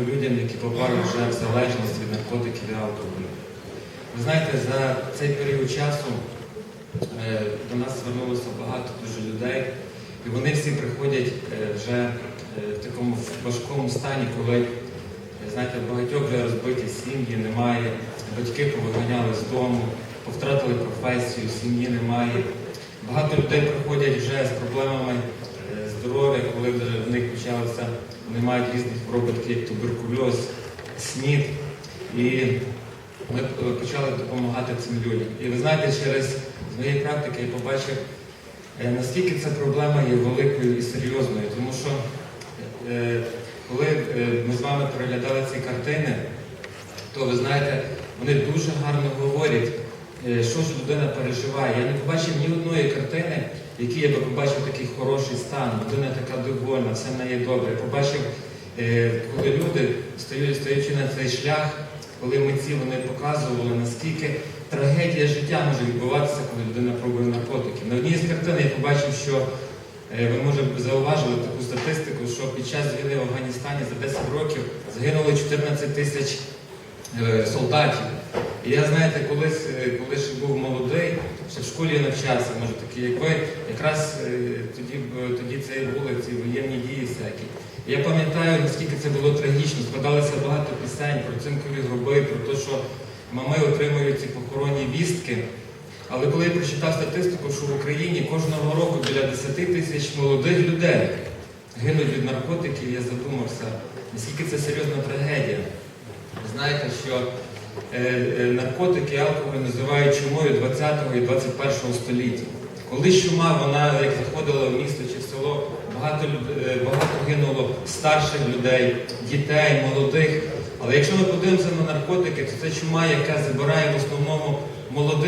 допомогу людям, які попали вже в залежність від наркотиків і алкоголю. Ви знаєте, за цей період часу е, до нас звернулося багато дуже людей, і вони всі приходять е, вже е, в такому важкому стані, коли знаєте, багатьох вже розбиті сім'ї, немає, батьки повиганяли з дому, повтратили професію, сім'ї немає. Багато людей приходять вже з проблемами здоров'я, коли вже в них почалося, вони мають різні хвороби, такі як туберкульоз, СНІД. І ми почали допомагати цим людям. І ви знаєте, через з моєї практики я побачив, е, наскільки ця проблема є великою і серйозною. Тому що е, коли е, ми з вами переглядали ці картини, то ви знаєте, вони дуже гарно говорять, що ж людина переживає. Я не побачив ні одної картини, в якій я би побачив такий хороший стан, людина така довольна, все в неї добре. Побачив, е, коли люди, стаючи на цей шлях, коли митці вони показували, наскільки трагедія життя може відбуватися, коли людина пробує наркотики. На одній з картин я побачив, що е, ви може зауважили таку статистику, що під час війни в Афганістані за 10 років загинуло 14 тисяч е, солдатів. Я, знаєте, колись, е, коли ще був молодий, ще в школі навчався, може такий, як ви, якраз е, тоді, тоді це і були ці воєнні дії всякі. Я пам'ятаю, наскільки це було трагічно, складалося багато пісень про цинкові гроби, про те, що мами отримують ці похоронні вістки. Але коли я прочитав статистику, що в Україні кожного року біля 10 тисяч молодих людей гинуть від наркотиків, я задумався, наскільки це серйозна трагедія. Ви знаєте, що наркотики алкоголь називають чумою 20-го і 21-го століття. Коли чума, вона як заходила в місто чи в село, багато, е, багато гинуло старших людей, дітей, молодих. Але якщо ми подивимося на наркотики, то це чума, яка забирає в основному молодих.